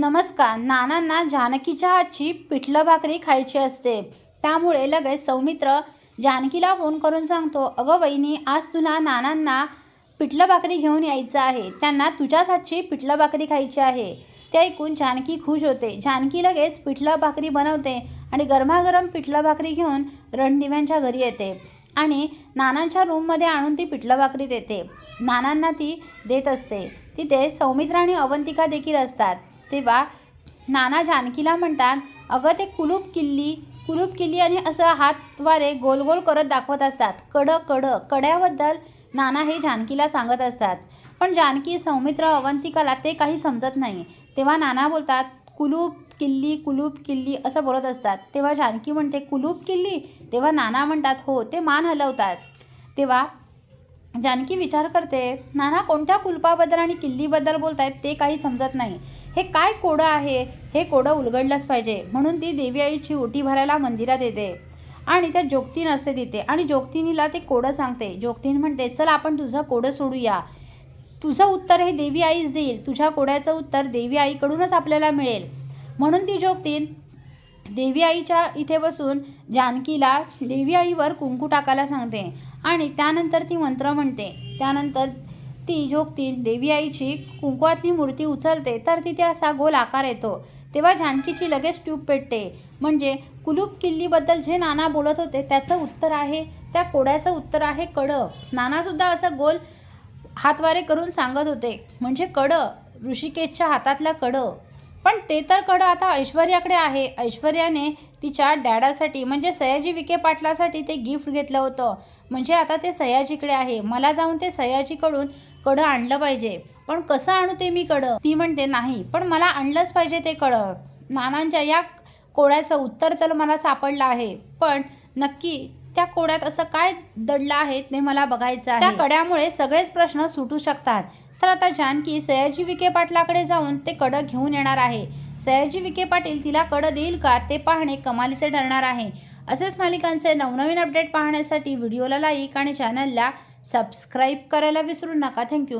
नमस्कार नानांना जानकीच्या हातची पिठलं भाकरी खायची असते. त्यामुळे लगेच सौमित्र जानकीला फोन करून सांगतो अगं वहिनी आज तुला नानांना पिठलं भाकरी घेऊन यायचं आहे. त्यांना तुझ्याच हातची पिठलं भाकरी खायची आहे. ते ऐकून जानकी खुश होते. जानकी लगेच पिठलं भाकरी बनवते आणि गरमागरम पिठलं भाकरी घेऊन रणदिव्यांच्या घरी येते आणि नानांच्या रूममध्ये आणून ती पिठलं भाकरी देते. नानांना ती देत असते. तिथे सौमित्र आणि अवंतिका देखील असतात. तेव्हा नाना जानकीला म्हणतात अगं ते कुलूप किल्ली कुलूप किल्ली आणि असं हातद्वारे गोल गोल करत दाखवत असतात. कड कड कड्याबद्दल नाना हे जानकीला सांगत असतात. पण जानकी सौमित्र अवंतिकाला ते काही समजत नाही. तेव्हा नाना बोलतात कुलूप किल्ली कुलूप किल्ली असं बोलत असतात. तेव्हा जानकी म्हणते कुलूप किल्ली? तेव्हा नाना म्हणतात हो ते मान हलवतात. तेव्हा जानकी विचार करते नाना कोणत्या कुलपाबद्दल आणि किल्लीबद्दल बोलत आहेत ते काही समजत नाही. हे काय कोडं आहे? हे कोडं उलगडलंच पाहिजे. म्हणून ती देवी आईची ओटी भरायला मंदिरात येते. आणि त्या जोगतीन असते तिथे आणि जोगतिनीला ते कोडं सांगते. जोगतीन म्हणते चल आपण तुझं कोडं सोडूया. तुझं उत्तर हे देवी आईच देईल. तुझ्या कोड्याचं उत्तर देवी आईकडूनच आपल्याला मिळेल. म्हणून ती जोगतीन देवी आईच्या इथे बसून जानकीला देवी आईवर कुंकू टाकायला सांगते. आणि त्यानंतर ती मंत्र म्हणते. त्यानंतर ती झोकतील देवी आईची कुंकवातली मूर्ती उचलते तर तिथे असा गोल आकार येतो. तेव्हा जानकीची लगेच ट्यूब पेटते. म्हणजे कुलूप किल्लीबद्दल जे नाना बोलत होते त्याचं उत्तर आहे त्या कोड्याचं उत्तर आहे कडं. नानासुद्धा असं गोल हातवारे करून सांगत होते. म्हणजे कडं ऋषिकेशच्या हातातला कडं. पण ते तर कडं आता ऐश्वर्याकडे आहे. ऐश्वर्याने तिच्या डॅडासाठी म्हणजे सयाजी विखे पाटलासाठी ते गिफ्ट घेतलं होतं. म्हणजे आता ते सयाजीकडे आहे. मला जाऊन ते सयाजीकडून कडं आणलं पाहिजे. पण कसं आणू ते मी कडं? ती म्हणते नाही पण मला आणलंच पाहिजे ते कडं. नानांच्या या कोड्याचं उत्तर तर मला सापडलं आहे. पण नक्की त्या कोड्यात असं काय दडलं आहे ते मला बघायचं आहे. त्या कड्यामुळे सगळेच प्रश्न सुटू शकतात. तर आता जानकी सयाजी विखे पाटलाकडे जाऊन ते कडं घेऊन येणार आहे. सयाजी विखे पाटील तिला कडं देईल का ते पाहणे कमालीचे ठरणार आहे. असेच मालिकांचे नवनवीन अपडेट पाहण्यासाठी व्हिडिओला लाईक आणि चॅनलला सबस्क्राईब करायला विसरू नका. थँक्यू